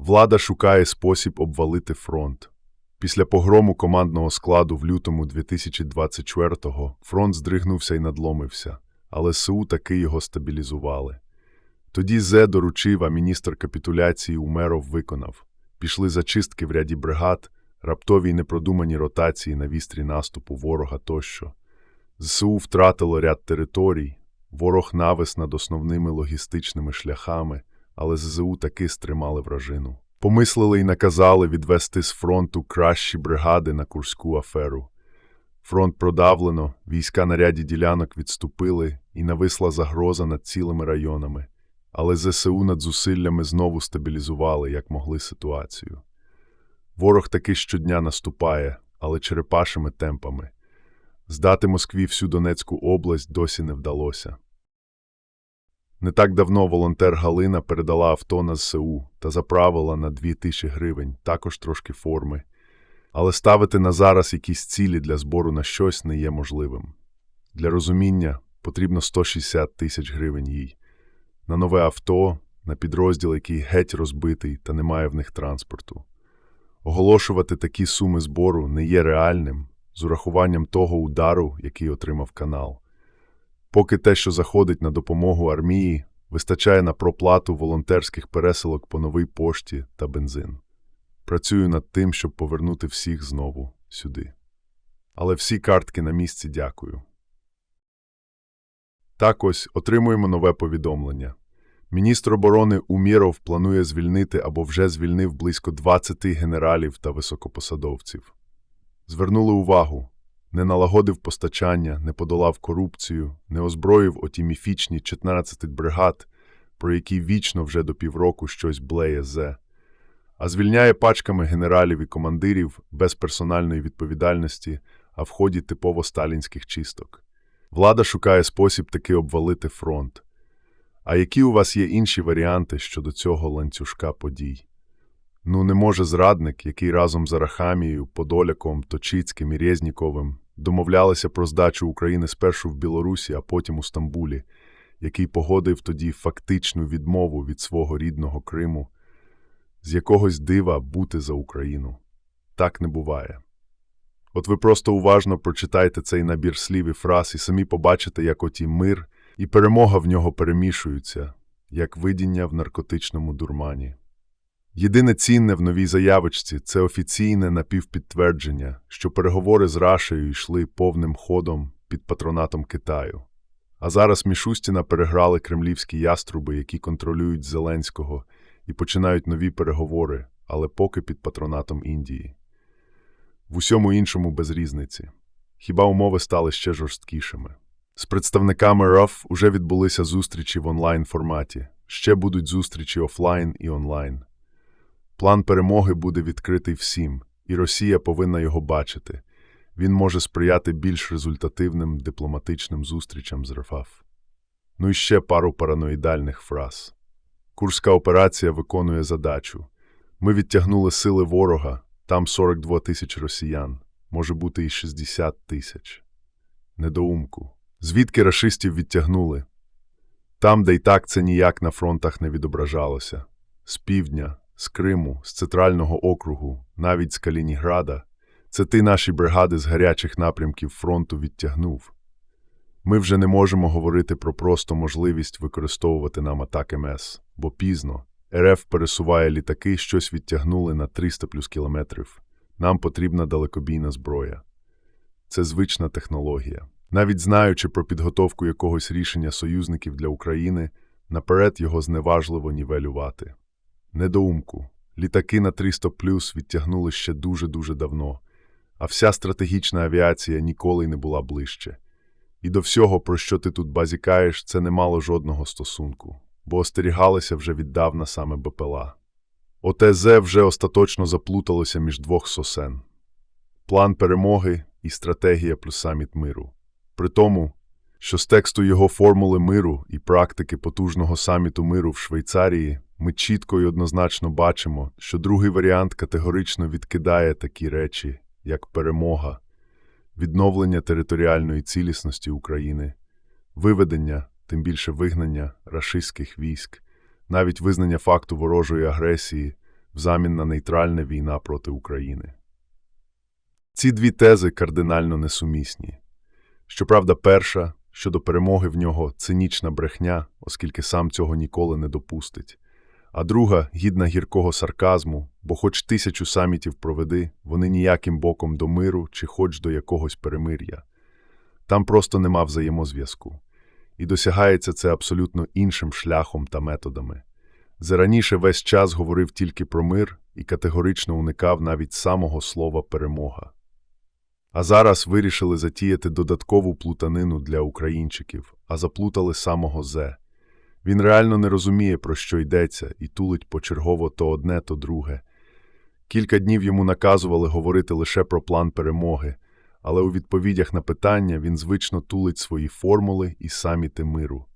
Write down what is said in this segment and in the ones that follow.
Влада шукає спосіб обвалити фронт. Після погрому командного складу в лютому 2024-го фронт здригнувся і надломився, але СУ таки його стабілізували. Тоді Зе доручив, а міністр капітуляції Умеров виконав. Пішли зачистки в ряді бригад, раптові й непродумані ротації на вістрі наступу ворога тощо. ЗСУ втратило ряд територій, ворог навис над основними логістичними шляхами, але ЗСУ таки стримали вражину. Помислили і наказали відвести з фронту кращі бригади на Курську аферу. Фронт продавлено, війська на ряді ділянок відступили і нависла загроза над цілими районами. Але ЗСУ над зусиллями знову стабілізували, як могли ситуацію. Ворог таки щодня наступає, але черепашими темпами. Здати Москві всю Донецьку область досі не вдалося. Не так давно волонтер Галина передала авто на ЗСУ та заправила на 2000 гривень, також трошки форми. Але ставити на зараз якісь цілі для збору на щось не є можливим. Для розуміння потрібно 160 тисяч гривень їй. На нове авто, на підрозділ, який геть розбитий та не має в них транспорту. Оголошувати такі суми збору не є реальним з урахуванням того удару, який отримав канал. Поки те, що заходить на допомогу армії, вистачає на проплату волонтерських пересилок по новій пошті та бензин. Працюю над тим, щоб повернути всіх знову сюди. Але всі картки на місці дякую. Так ось отримуємо нове повідомлення. Міністр оборони Уміров планує звільнити або вже звільнив близько 20 генералів та високопосадовців. Звернули увагу не налагодив постачання, не подолав корупцію, не озброїв оті міфічні 14 бригад, про які вічно вже до півроку щось блеє зе, а звільняє пачками генералів і командирів без персональної відповідальності, а в ході типово сталінських чисток. Влада шукає спосіб таки обвалити фронт. А які у вас є інші варіанти щодо цього ланцюжка подій? Ну, не може зрадник, який разом з Арахамією, Подоляком, Точицьким і Резніковим домовлялися про здачу України спершу в Білорусі, а потім у Стамбулі, який погодив тоді фактичну відмову від свого рідного Криму, з якогось дива бути за Україну. Так не буває. От ви просто уважно прочитайте цей набір слів і фраз і самі побачите, як оті мир і перемога в нього перемішуються, як видіння в наркотичному дурмані. Єдине цінне в новій заявочці це офіційне напівпідтвердження, що переговори з Рашею йшли повним ходом під патронатом Китаю. А зараз Мішустіна переграли кремлівські яструби, які контролюють Зеленського, і починають нові переговори, але поки під патронатом Індії. В усьому іншому без різниці. Хіба умови стали ще жорсткішими? З представниками РФ уже відбулися зустрічі в онлайн форматі, ще будуть зустрічі офлайн і онлайн. План перемоги буде відкритий всім, і Росія повинна його бачити. Він може сприяти більш результативним дипломатичним зустрічам з РФАФ. Ну і ще пару параноїдальних фраз. Курська операція виконує задачу. Ми відтягнули сили ворога, там 42 тисяч росіян, може бути і 60 тисяч. Недоумку. Звідки рашистів відтягнули? Там, де й так це ніяк на фронтах не відображалося. З півдня, з Криму, з центрального округу, навіть з Калініграда, це ти наші бригади з гарячих напрямків фронту відтягнув. Ми вже не можемо говорити про просто можливість використовувати нам атаки МС, бо пізно РФ пересуває літаки, щось відтягнули на 300 плюс кілометрів. Нам потрібна далекобійна зброя. Це звична технологія. Навіть знаючи про підготовку якогось рішення союзників для України, наперед його зневажливо нівелювати. Недоумку. Літаки на 300 плюс відтягнули ще дуже-дуже давно, а вся стратегічна авіація ніколи не була ближче. І до всього, про що ти тут базікаєш, це не мало жодного стосунку, бо остерігалися вже віддавна саме БПЛА. ОТЗ вже остаточно заплуталося між двох сосен. План перемоги і стратегія плюс саміт миру. При тому, що з тексту його формули миру і практики потужного саміту миру в Швейцарії ми чітко і однозначно бачимо, що другий варіант категорично відкидає такі речі, як перемога, відновлення територіальної цілісності України, виведення, тим більше вигнання рашистських військ, навіть визнання факту ворожої агресії взамін на нейтральна війна проти України. Ці дві тези кардинально несумісні. Щоправда, перша щодо перемоги в нього цинічна брехня, оскільки сам цього ніколи не допустить. А друга гідна гіркого сарказму, бо хоч тисячу самітів проведи, вони ніяким боком до миру чи хоч до якогось перемир'я. Там просто нема взаємозв'язку. І досягається це абсолютно іншим шляхом та методами. Зараніше весь час говорив тільки про мир і категорично уникав навіть самого слова перемога. А зараз вирішили затіяти додаткову плутанину для українчиків, а заплутали самого Зе. Він реально не розуміє, про що йдеться, і тулить почергово то одне, то друге. Кілька днів йому наказували говорити лише про план перемоги, але у відповідях на питання він звично тулить свої формули і саміти миру.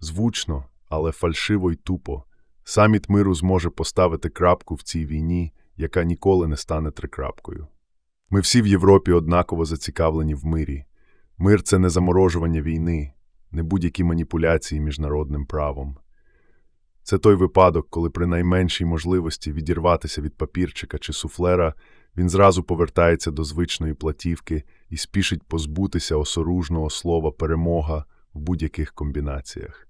Звучно, але фальшиво й тупо. Саміт миру зможе поставити крапку в цій війні, яка ніколи не стане трикрапкою. Ми всі в Європі однаково зацікавлені в мирі. Мир це не заморожування війни, не будь-які маніпуляції міжнародним правом. Це той випадок, коли при найменшій можливості відірватися від папірчика чи суфлера він зразу повертається до звичної платівки і спішить позбутися осоружного слова перемога в будь-яких комбінаціях.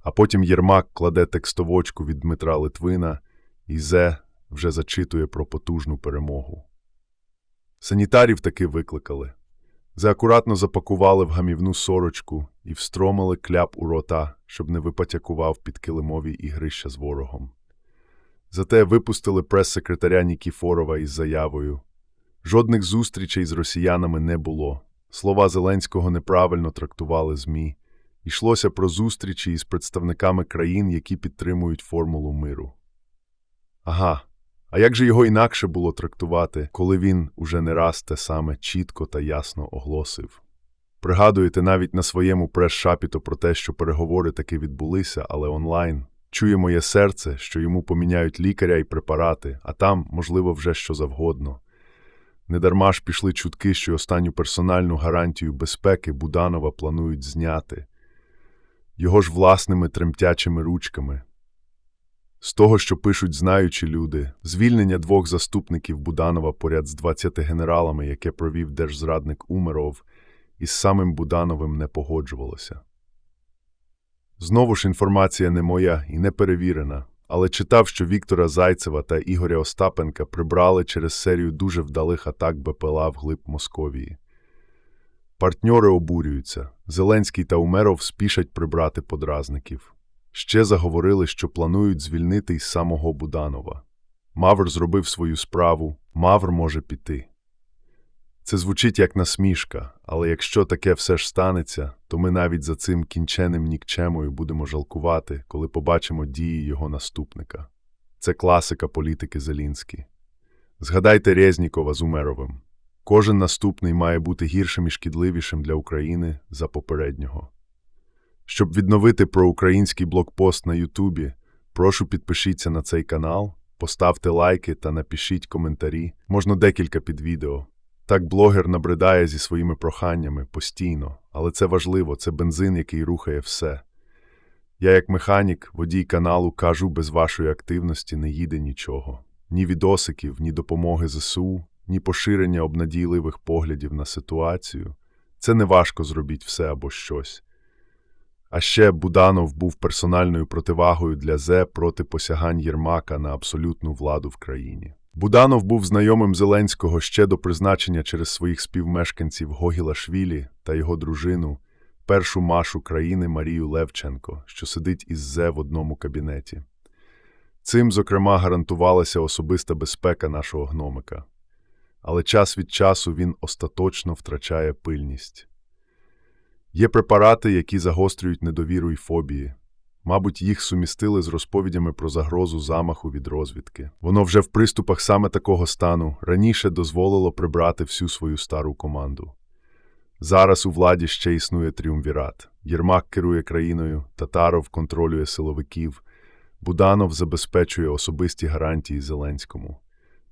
А потім Єрмак кладе текстовочку від Дмитра Литвина, і Зе вже зачитує про потужну перемогу. Санітарів таки викликали. Заакуратно запакували в гамівну сорочку і встромили кляп у рота, щоб не випатякував під килимові ігрища з ворогом. Зате випустили прес-секретаря Нікіфорова із заявою. Жодних зустрічей з росіянами не було. Слова Зеленського неправильно трактували ЗМІ. Йшлося про зустрічі із представниками країн, які підтримують формулу миру. Ага, а як же його інакше було трактувати, коли він уже не раз те саме чітко та ясно оголосив? Пригадуєте навіть на своєму прес-шапіто про те, що переговори таки відбулися, але онлайн. Чує моє серце, що йому поміняють лікаря і препарати, а там, можливо, вже що завгодно. Недарма ж пішли чутки, що останню персональну гарантію безпеки Буданова планують зняти. Його ж власними тремтячими ручками. З того, що пишуть знаючі люди, звільнення двох заступників Буданова поряд з 20 генералами, яке провів держзрадник Умеров, із самим Будановим не погоджувалося. Знову ж інформація не моя і не перевірена, але читав, що Віктора Зайцева та Ігоря Остапенка прибрали через серію дуже вдалих атак БПЛА вглиб Московії. Партньори обурюються. Зеленський та Умеров спішать прибрати подразників. Ще заговорили, що планують звільнити із самого Буданова. Мавр зробив свою справу, Мавр може піти. Це звучить як насмішка, але якщо таке все ж станеться, то ми навіть за цим кінченим нікчемою будемо жалкувати, коли побачимо дії його наступника. Це класика політики Зелінські. Згадайте Резнікова з Умеровим. Кожен наступний має бути гіршим і шкідливішим для України за попереднього. Щоб відновити проукраїнський блокпост на Ютубі, прошу підпишіться на цей канал, поставте лайки та напишіть коментарі, можна декілька під відео. Так блогер набридає зі своїми проханнями постійно, але це важливо, це бензин, який рухає все. Я, як механік, водій каналу, кажу, без вашої активності не їде нічого. Ні відосиків, ні допомоги ЗСУ, ні поширення обнадійливих поглядів на ситуацію. Це не важко зробіть все або щось. А ще Буданов був персональною противагою для ЗЕ проти посягань Єрмака на абсолютну владу в країні. Буданов був знайомим Зеленського ще до призначення через своїх співмешканців Гогіла Швілі та його дружину, першу машу країни Марію Левченко, що сидить із ЗЕ в одному кабінеті. Цим, зокрема, гарантувалася особиста безпека нашого гномика. Але час від часу він остаточно втрачає пильність. Є препарати, які загострюють недовіру і фобії. Мабуть, їх сумістили з розповідями про загрозу замаху від розвідки. Воно вже в приступах саме такого стану раніше дозволило прибрати всю свою стару команду. Зараз у владі ще існує тріумвірат. Єрмак керує країною, Татаров контролює силовиків, Буданов забезпечує особисті гарантії Зеленському.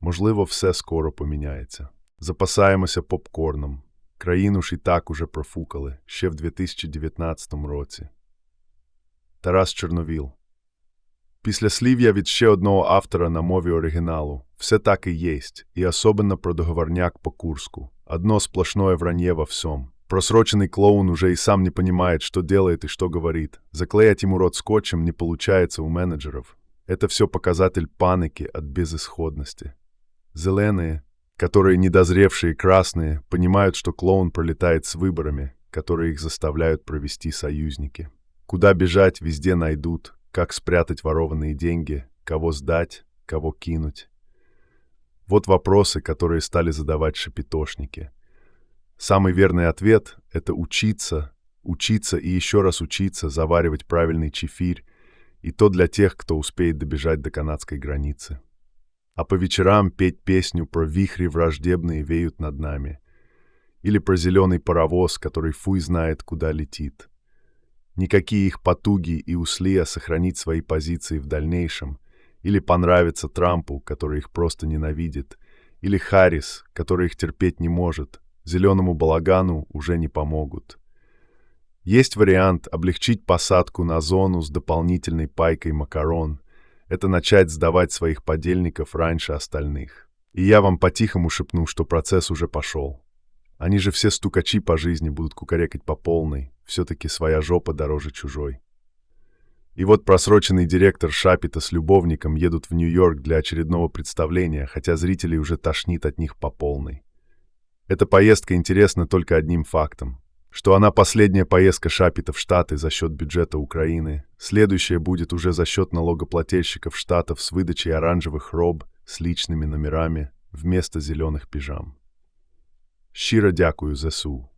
Можливо, все скоро поміняється. Запасаємося попкорном. Країну ж і так уже профукали ще в 2019 році. Тарас Чорновіл Післяслів'я від ще одного автора на мові оригіналу. Все так і єсть, і особенно про договорняк по Курску. Одно сплошное вранье во всем. Просроченный клоун уже и сам не понимает, что делает и что говорит. Заклеять ему рот скотчем не получается у менеджеров. Это все показатель паники от безысходности. Зеленые, которые недозревшие красные, понимают, что клоун пролетает с выборами, которые их заставляют провести союзники. Куда бежать, везде найдут, как спрятать ворованные деньги, кого сдать, кого кинуть. Вот вопросы, которые стали задавать шепетошники. Самый верный ответ — это учиться, учиться и еще раз учиться заваривать правильный чефирь, и то для тех, кто успеет добежать до канадской границы. А по вечерам петь песню про вихри враждебные веют над нами. Или про зеленый паровоз, который фуй знает, куда летит. Никакие их потуги и услия сохранить свои позиции в дальнейшем, или понравиться Трампу, который их просто ненавидит, или Харрис, который их терпеть не может, зеленому балагану уже не помогут. Есть вариант облегчить посадку на зону с дополнительной пайкой макарон. Это начать сдавать своих подельников раньше остальных. И я вам по-тихому шепну, что процесс уже пошел. Они же все стукачи по жизни будут кукарекать по полной. Все-таки своя жопа дороже чужой. И вот просроченный директор Шапита с любовником едут в Нью-Йорк для очередного представления, хотя зрителей уже тошнит от них по полной. Эта поездка интересна только одним фактом, что она последняя поездка Шапита в Штаты за счет бюджета Украины, следующая будет уже за счет налогоплательщиков Штатов с выдачей оранжевых роб с личными номерами вместо зеленых пижам. Щиро дякую ЗСУ.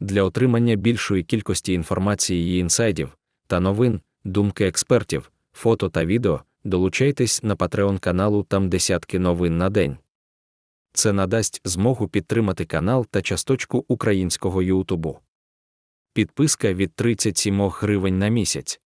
Для отримання більшої кількості інформації і інсайдів та новин, думки експертів, фото та відео, долучайтесь на Patreon каналу там десятки новин на день. Це надасть змогу підтримати канал та часточку українського Ютубу. Підписка від 37 гривень на місяць.